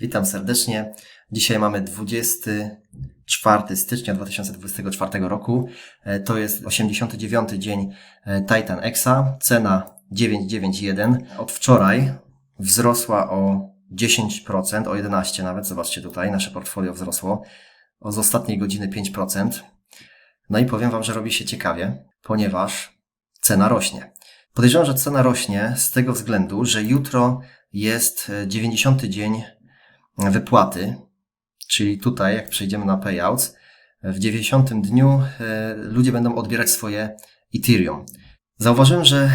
Witam serdecznie. Dzisiaj mamy 24 stycznia 2024 roku. E, To jest 89 dzień e, Titan Exa. Cena 991. Od wczoraj wzrosła o 10%, o 11 nawet. Zobaczcie tutaj, nasze portfolio wzrosło. O z ostatniej godziny 5%. No i powiem Wam, że robi się ciekawie, ponieważ cena rośnie. Podejrzewam, że cena rośnie z tego względu, że jutro jest e, 90 dzień wypłaty, czyli tutaj, jak przejdziemy na payouts, w 90 dniu e, ludzie będą odbierać swoje Ethereum. Zauważyłem, że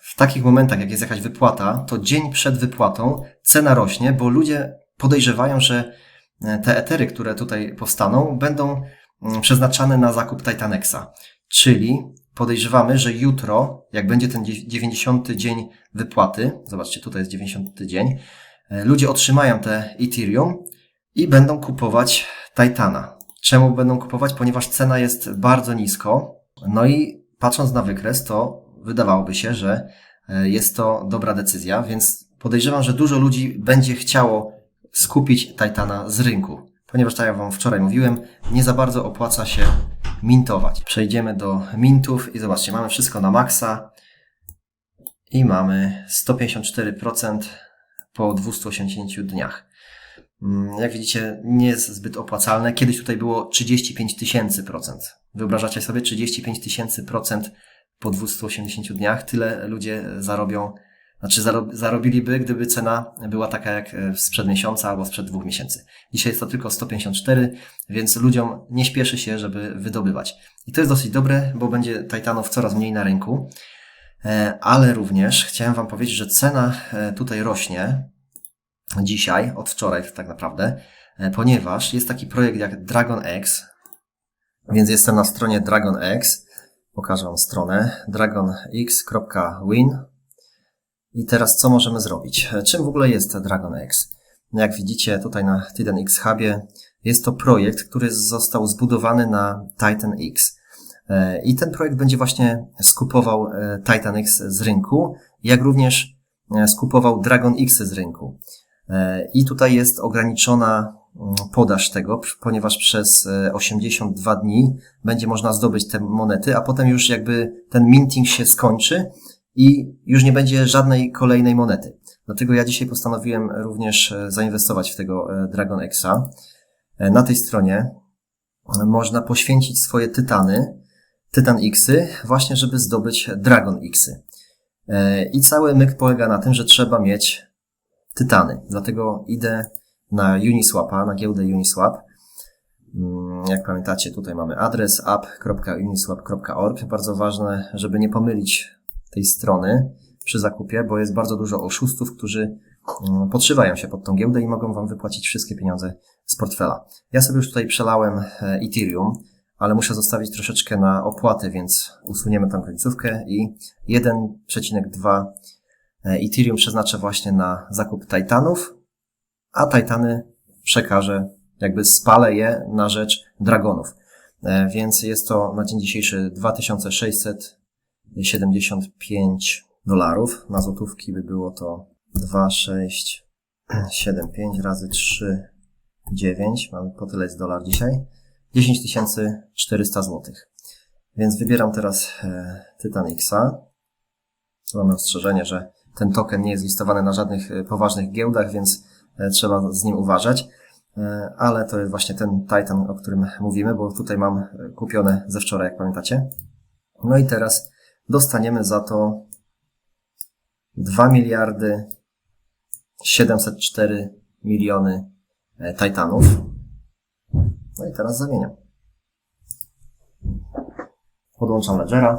w takich momentach, jak jest jakaś wypłata, to dzień przed wypłatą cena rośnie, bo ludzie podejrzewają, że e, te etery, które tutaj powstaną, będą mm, przeznaczane na zakup Titanexa. Czyli podejrzewamy, że jutro, jak będzie ten dzie- 90 dzień wypłaty, zobaczcie, tutaj jest 90 dzień, ludzie otrzymają te Ethereum i będą kupować Titana. Czemu będą kupować? Ponieważ cena jest bardzo nisko. No i patrząc na wykres, to wydawałoby się, że e, jest to dobra decyzja, więc podejrzewam, że dużo ludzi będzie chciało skupić Titana z rynku. Ponieważ, tak jak Wam wczoraj mówiłem, nie za bardzo opłaca się mintować. Przejdziemy do mintów i zobaczcie, mamy wszystko na maksa i mamy 154% po 280 dniach. Mm, Jak widzicie, nie jest zbyt opłacalne. Kiedyś tutaj było 35 tysięcy procent. Wyobrażacie sobie 35 tysięcy procent po 280 dniach? Tyle ludzie zarobią, znaczy zaro, zarobiliby, gdyby cena była taka jak e, sprzed miesiąca albo sprzed dwóch miesięcy. Dzisiaj jest to tylko 154, więc ludziom nie śpieszy się, żeby wydobywać. I to jest dosyć dobre, bo będzie Titanów coraz mniej na rynku. E, Ale również chciałem Wam powiedzieć, że cena e, tutaj rośnie dzisiaj, od wczoraj tak naprawdę, e, ponieważ jest taki projekt jak Dragon X, więc jestem na stronie Dragon X, pokażę Wam stronę dragonx.win i teraz co możemy zrobić? Czym w ogóle jest Dragon X? Jak widzicie tutaj na Titan X Hubie jest to projekt, który został zbudowany na Titan X. E, I ten projekt będzie właśnie skupował e, Titan X z rynku, jak również e, skupował Dragon X z rynku. I tutaj jest ograniczona mm, podaż tego, ponieważ przez e, 82 dni będzie można zdobyć te monety, a potem już jakby ten minting się skończy i już nie będzie żadnej kolejnej monety. Dlatego ja dzisiaj postanowiłem również zainwestować w tego Dragon Xa. E, Na tej stronie można poświęcić swoje tytany, Tytan Xy, właśnie żeby zdobyć Dragon Xy. E, I cały myk polega na tym, że trzeba mieć tytany. Dlatego idę na Uniswapa, na giełdę Uniswap. Mm, Jak pamiętacie, tutaj mamy adres app.uniswap.org. Bardzo ważne, żeby nie pomylić tej strony przy zakupie, bo jest bardzo dużo oszustów, którzy mm, podszywają się pod tą giełdę i mogą Wam wypłacić wszystkie pieniądze z portfela. Ja sobie już tutaj przelałem e, Ethereum, ale muszę zostawić troszeczkę na opłaty, więc usuniemy tą końcówkę i 1,2 E, Ethereum przeznaczę właśnie na zakup Titanów, a Titany przekażę, jakby spalę je na rzecz Dragonów. E, Więc jest to na dzień dzisiejszy 2675 dolarów. Na złotówki by było to 2675 razy 3, 9. Mamy po tyle jest dolar dzisiaj. 10400 złotych. Więc wybieram teraz e, Titan Xa. Tu mamy ostrzeżenie, że ten token nie jest listowany na żadnych e, poważnych giełdach, więc e, trzeba z nim uważać. Ale to jest właśnie ten Titan, o którym mówimy, bo tutaj mam kupione ze wczoraj, jak pamiętacie. No i teraz dostaniemy za to 2 miliardy 704 miliony Titanów. No i teraz zamieniam. Podłączam Ledgera.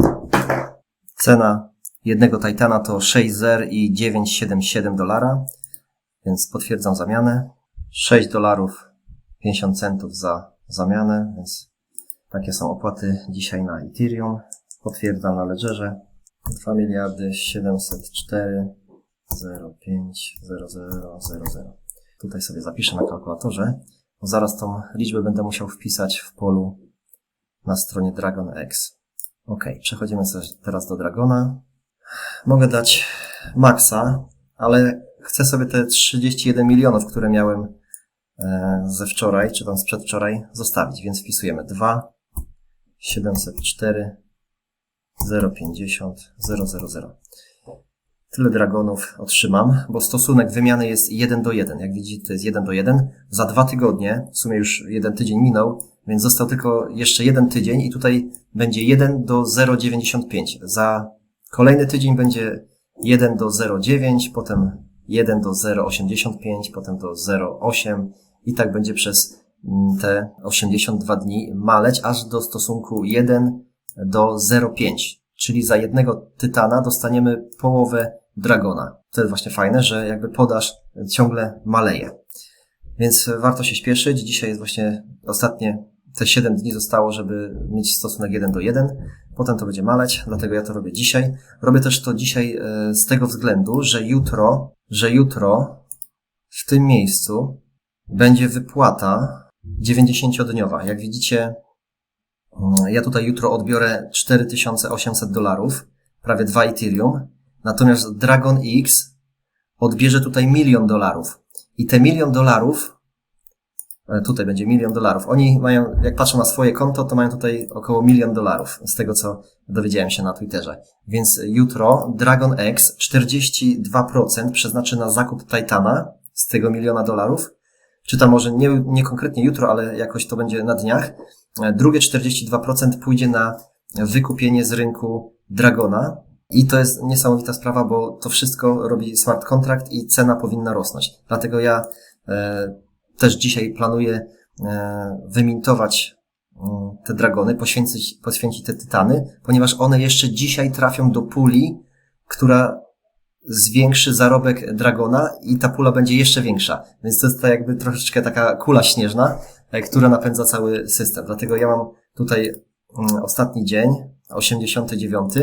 Cena jednego Titana to 6 zer i 977 dolara, więc potwierdzam zamianę. 6 dolarów 50 centów za zamianę, więc takie są opłaty dzisiaj na Ethereum. Potwierdzam na Ledgerze. 2 miliardy 704 05 0000. Tutaj sobie zapiszę na kalkulatorze, zaraz tą liczbę będę musiał wpisać w polu na stronie Dragon X. Ok, przechodzimy teraz do Dragona. Mogę dać maksa, ale chcę sobie te 31 milionów, które miałem e, ze wczoraj, czy tam z przedwczoraj, zostawić, więc wpisujemy 2, 704, 050, 000. Tyle dragonów otrzymam, bo stosunek wymiany jest 1 do 1. Jak widzicie, to jest 1 do 1. Za dwa tygodnie, w sumie już jeden tydzień minął, więc został tylko jeszcze jeden tydzień i tutaj będzie 1 do 0,95. Za kolejny tydzień będzie 1 do 0,9, potem 1 do 0,85, potem do 0,8 i tak będzie przez mm, te 82 dni maleć aż do stosunku 1 do 0,5. Czyli za jednego tytana dostaniemy połowę dragona. To jest właśnie fajne, że jakby podaż ciągle maleje. Więc warto się śpieszyć. Dzisiaj jest właśnie ostatnie te 7 dni zostało, żeby mieć stosunek 1 do 1. Potem to będzie maleć, dlatego ja to robię dzisiaj. Robię też to dzisiaj e, z tego względu, że jutro, że jutro w tym miejscu będzie wypłata 90-dniowa. Jak widzicie, mm, ja tutaj jutro odbiorę 4800 dolarów, prawie 2 Ethereum, natomiast Dragon X odbierze tutaj milion dolarów. I te milion dolarów E, tutaj będzie milion dolarów. Oni mają, jak patrzą na swoje konto, to mają tutaj około milion dolarów, z tego co dowiedziałem się na Twitterze. Więc jutro Dragon X 42% przeznaczy na zakup Titana z tego miliona dolarów. Czy tam może nie, nie konkretnie jutro, ale jakoś to będzie na dniach. E, drugie 42% pójdzie na wykupienie z rynku Dragona. I to jest niesamowita sprawa, bo to wszystko robi smart contract i cena powinna rosnąć. Dlatego ja e, też dzisiaj planuję e, wymintować mm, te dragony, poświęcić, poświęcić te tytany, ponieważ one jeszcze dzisiaj trafią do puli, która zwiększy zarobek dragona i ta pula będzie jeszcze większa. Więc to jest tak jakby troszeczkę taka kula śnieżna, e, która napędza cały system. Dlatego ja mam tutaj mm, ostatni dzień, 89.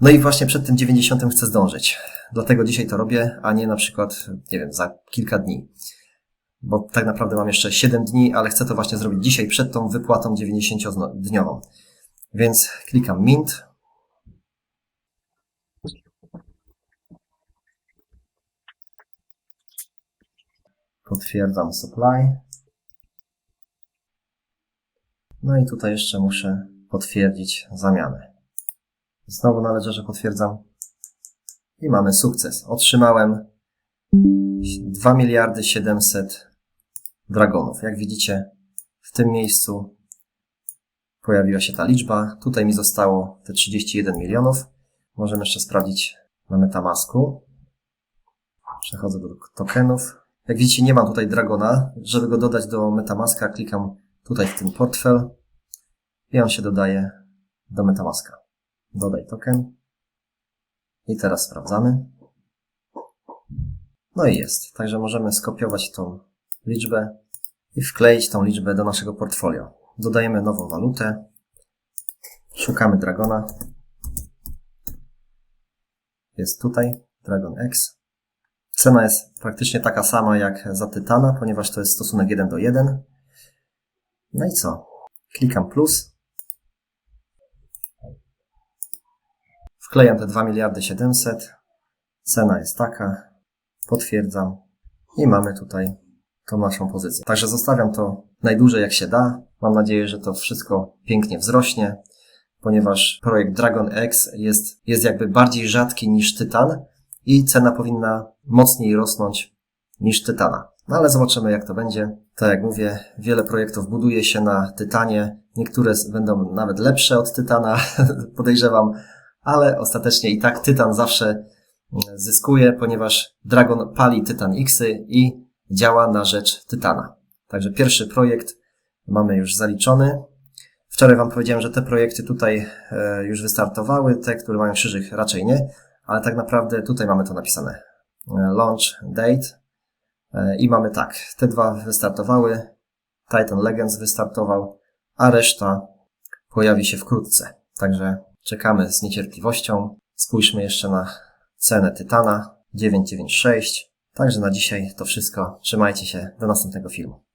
No i właśnie przed tym 90 chcę zdążyć. Dlatego dzisiaj to robię, a nie na przykład, nie wiem, za kilka dni bo tak naprawdę mam jeszcze 7 dni, ale chcę to właśnie zrobić dzisiaj przed tą wypłatą 90-dniową. Więc klikam Mint. Potwierdzam supply. No i tutaj jeszcze muszę potwierdzić zamianę. Znowu należy, że potwierdzam. I mamy sukces. Otrzymałem 2 miliardy 700 dragonów. Jak widzicie, w tym miejscu pojawiła się ta liczba. Tutaj mi zostało te 31 milionów. Możemy jeszcze sprawdzić na Metamasku. Przechodzę do tokenów. Jak widzicie, nie mam tutaj Dragona. Żeby go dodać do Metamaska, klikam tutaj w ten portfel i on się dodaje do Metamaska. Dodaj token. I teraz sprawdzamy. No i jest. Także możemy skopiować tą liczbę i wkleić tą liczbę do naszego portfolio. Dodajemy nową walutę. Szukamy Dragona. Jest tutaj Dragon X. Cena jest praktycznie taka sama jak za Tytana, ponieważ to jest stosunek 1 do 1. No i co? Klikam plus. Wklejam te 2 miliardy 700. Cena jest taka. Potwierdzam. I mamy tutaj tą naszą pozycję. Także zostawiam to najdłużej jak się da. Mam nadzieję, że to wszystko pięknie wzrośnie, ponieważ projekt Dragon X jest, jest jakby bardziej rzadki niż Tytan i cena powinna mocniej rosnąć niż Tytana. No ale zobaczymy jak to będzie. Tak jak mówię, wiele projektów buduje się na Tytanie. Niektóre będą nawet lepsze od Tytana, podejrzewam, ale ostatecznie i tak Tytan zawsze zyskuje, ponieważ Dragon pali Tytan Xy i działa na rzecz Tytana. Także pierwszy projekt mamy już zaliczony. Wczoraj Wam powiedziałem, że te projekty tutaj e, już wystartowały, te, które mają krzyżyk raczej nie, ale tak naprawdę tutaj mamy to napisane. E, launch date e, i mamy tak, te dwa wystartowały, Titan Legends wystartował, a reszta pojawi się wkrótce. Także czekamy z niecierpliwością. Spójrzmy jeszcze na cenę Tytana 996. Także na dzisiaj to wszystko. Trzymajcie się. Do następnego filmu.